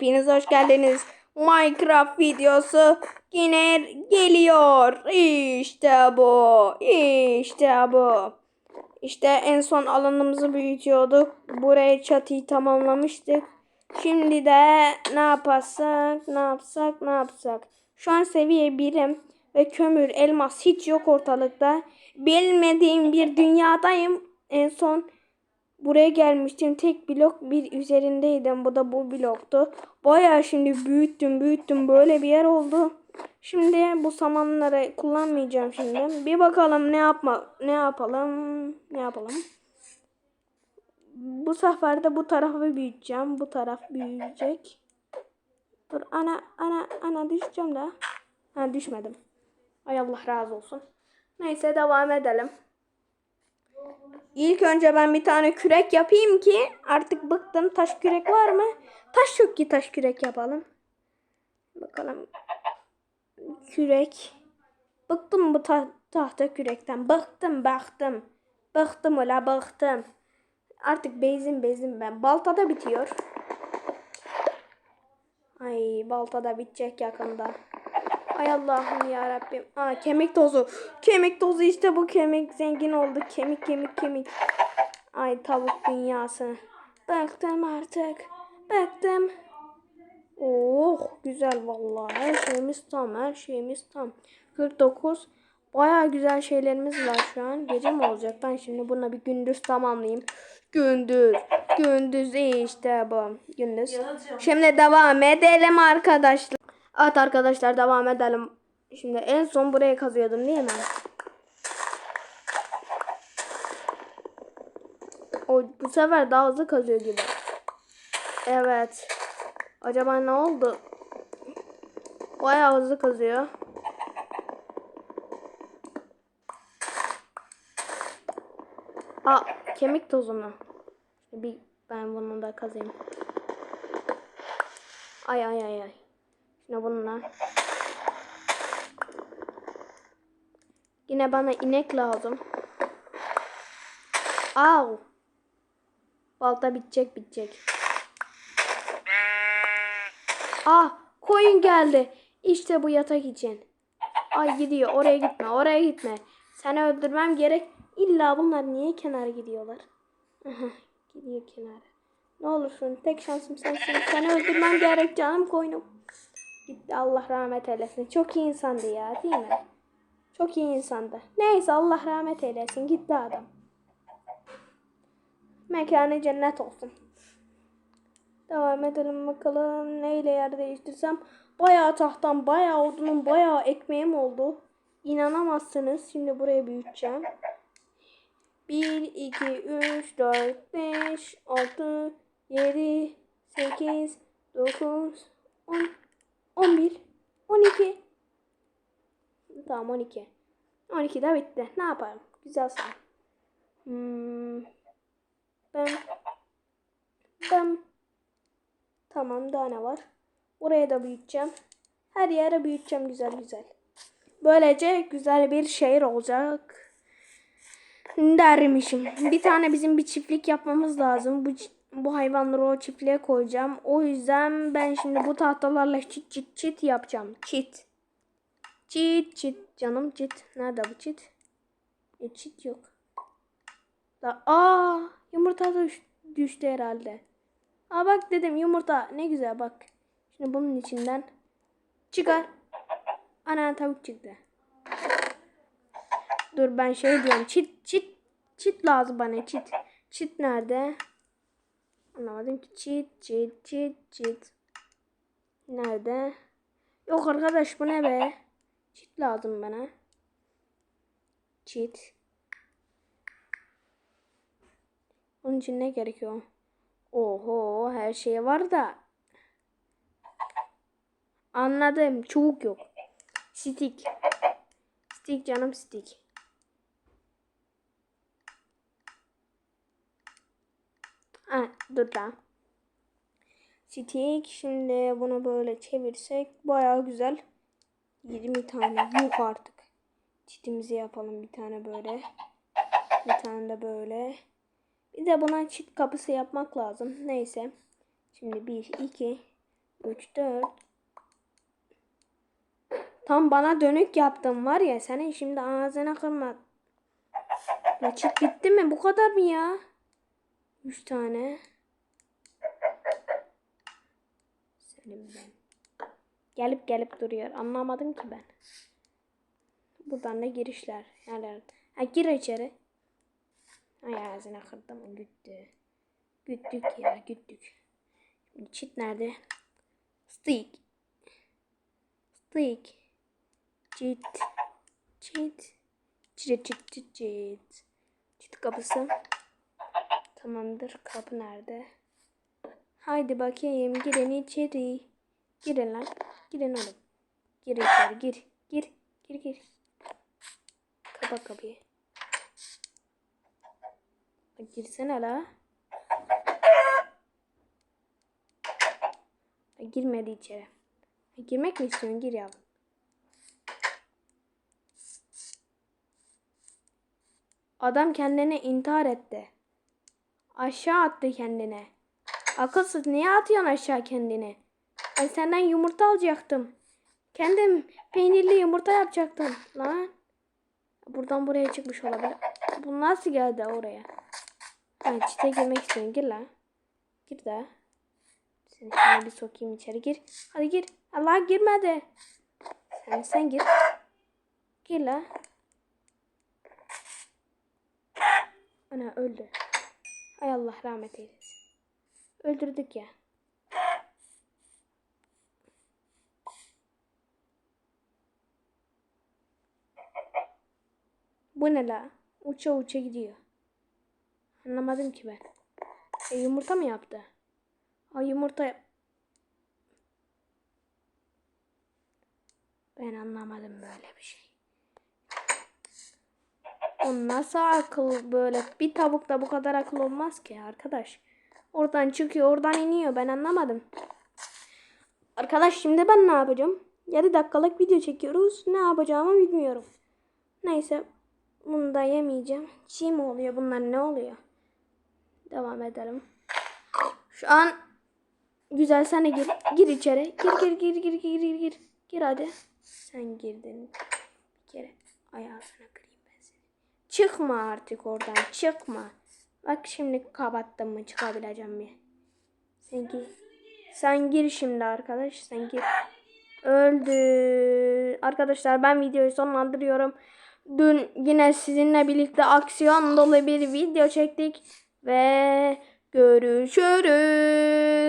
Hepiniz hoş geldiniz. Minecraft videosu yine geliyor. İşte bu. İşte bu. İşte en son alanımızı büyütüyorduk. Buraya çatıyı tamamlamıştık. Şimdi de ne yaparsak, ne yapsak, ne yapsak. Şu an seviye birim ve kömür, elmas hiç yok ortalıkta. Bilmediğim bir dünyadayım. En son buraya gelmiştim. Tek blok bir üzerindeydim. Bu da bu bloktu. Bayağı şimdi büyüttüm, büyüttüm. Böyle bir yer oldu. Şimdi bu samanları kullanmayacağım şimdi. Bir bakalım ne yapma ne yapalım? Ne yapalım? Bu sefer de bu tarafı büyüteceğim. Bu taraf büyüyecek. Dur ana ana ana düşeceğim de. Ha düşmedim. Ay Allah razı olsun. Neyse devam edelim. İlk önce ben bir tane kürek yapayım ki artık bıktım. Taş kürek var mı? Taş yok ki taş kürek yapalım. Bakalım. Kürek. Bıktım bu ta- tahta kürekten. Bıktım bıktım. Bıktım ola bıktım. Artık bezim bezim ben. Balta da bitiyor. Ay balta da bitecek yakında. Ay Allah'ım ya Rabbim. Aa kemik tozu. Kemik tozu işte bu kemik zengin oldu. Kemik kemik kemik. Ay tavuk dünyası. Bıktım artık. Bıktım. Oh güzel vallahi. Her şeyimiz tam. Her şeyimiz tam. 49. Baya güzel şeylerimiz var şu an. Gece mi olacak? Ben şimdi buna bir gündüz tamamlayayım. Gündüz. Gündüz işte bu. Gündüz. Şimdi devam edelim arkadaşlar. Evet arkadaşlar devam edelim. Şimdi en son buraya kazıyordum değil mi? O bu sefer daha hızlı kazıyor gibi. Evet. Acaba ne oldu? Bayağı hızlı kazıyor. Aa kemik tozu mu? Bir ben bunu da kazayım. Ay ay ay ay. Şimdi bununla. Yine bana inek lazım. Au. Balta bitecek bitecek. Ah koyun geldi. İşte bu yatak için. Ay gidiyor oraya gitme oraya gitme. Seni öldürmem gerek. İlla bunlar niye kenara gidiyorlar? Gidiyor kenara. Ne olursun tek şansım sensin. Seni öldürmem gerek canım koyunum. Gitti Allah rahmet eylesin. Çok iyi insandı ya değil mi? Çok iyi insandı. Neyse Allah rahmet eylesin. Gitti adam. Mekanı cennet olsun. Devam edelim bakalım. Neyle yer değiştirsem. Bayağı tahtam, bayağı odunum, bayağı ekmeğim oldu. İnanamazsınız. Şimdi buraya büyüteceğim. 1, 2, 3, 4, 5, 6, 7, 8, 9, 10, 11, 12. Tamam 12. 12 de bitti. Ne yapalım? Güzel sayı. Hmm. Ben Tamam daha ne var? Buraya da büyüteceğim. Her yere büyüteceğim güzel güzel. Böylece güzel bir şehir olacak. Dermişim. Bir tane bizim bir çiftlik yapmamız lazım. Bu bu hayvanları o çiftliğe koyacağım. O yüzden ben şimdi bu tahtalarla çit çit çit yapacağım. Çit. Çit çit canım çit. Nerede bu çit? E, çit yok. Da aa yumurta düştü herhalde. Aa bak dedim yumurta ne güzel bak. Şimdi bunun içinden çıkar. Ana tavuk çıktı. Dur ben şey diyorum. Çit çit çit lazım bana çit. Çit nerede? Anlamadım ki çit çit çit çit. Nerede? Yok arkadaş bu ne be? Çit lazım bana. Çit. Onun için ne gerekiyor? Oho her şey var da. Anladım. Çubuk yok. Stick. Stick canım stick. Ha, dur da. Stick. Şimdi bunu böyle çevirsek baya güzel. 20 tane. Yuh artık. Çitimizi yapalım bir tane böyle. Bir tane de böyle. Bir de buna çit kapısı yapmak lazım. Neyse. Şimdi 1, 2, 3 4 Tam bana dönük yaptım var ya senin şimdi ağzına kırma. Geçit bitti mi? Bu kadar mı ya? 3 tane. Senin ben. Gelip gelip duruyor. Anlamadım ki ben. Buradan da girişler. Nerede? Ha gir içeri. Ay ağzına kırdım. Güttü. Güttük ya güttük. Şimdi çit nerede? Stick. Stick. Çit. Çit. Çit çit çit çit. Çit kapısı. Tamamdır. Kapı nerede? Haydi bakayım. Girin içeri. Girin lan. Girin oğlum. Gir içeri. Gir. Gir. Gir gir. Kapa kapıyı. Girsene la. Girmedi içeri. Girmek mi istiyorsun? Gir yavrum. Adam kendini intihar etti. Aşağı attı kendine. Akılsız niye atıyorsun aşağı kendini? Ben senden yumurta alacaktım. Kendim peynirli yumurta yapacaktım. Lan. Buradan buraya çıkmış olabilir. Bu nasıl geldi oraya? Ha, çite girmek istiyorsun. Gir lan. Gir de. Seni şimdi bir sokayım içeri. Gir. Hadi gir. Allah girmedi. Sen sen gir. Gir lan. Ana öldü. Ay Allah rahmet eylesin. Öldürdük ya. Bu ne la? Uça uça gidiyor. Anlamadım ki ben. E, yumurta mı yaptı? Ay yumurta Ben anlamadım böyle bir şey. O nasıl akıl böyle? Bir tavukta bu kadar akıl olmaz ki arkadaş. Oradan çıkıyor, oradan iniyor. Ben anlamadım. Arkadaş şimdi ben ne yapacağım? 7 dakikalık video çekiyoruz. Ne yapacağımı bilmiyorum. Neyse. Bunu da yemeyeceğim. Çiğ mi oluyor bunlar ne oluyor? Devam edelim. Şu an güzel sen gir. Gir içeri. Gir gir gir gir gir gir gir. Gir hadi. Sen girdin. Bir kere ayağına kırayım. Çıkma artık oradan. Çıkma. Bak şimdi kapattım mı çıkabileceğim mi? Sen gir. Sen gir şimdi arkadaş. Sen gir. Öldü. Arkadaşlar ben videoyu sonlandırıyorum. Dün yine sizinle birlikte aksiyon dolu bir video çektik. Ve görüşürüz.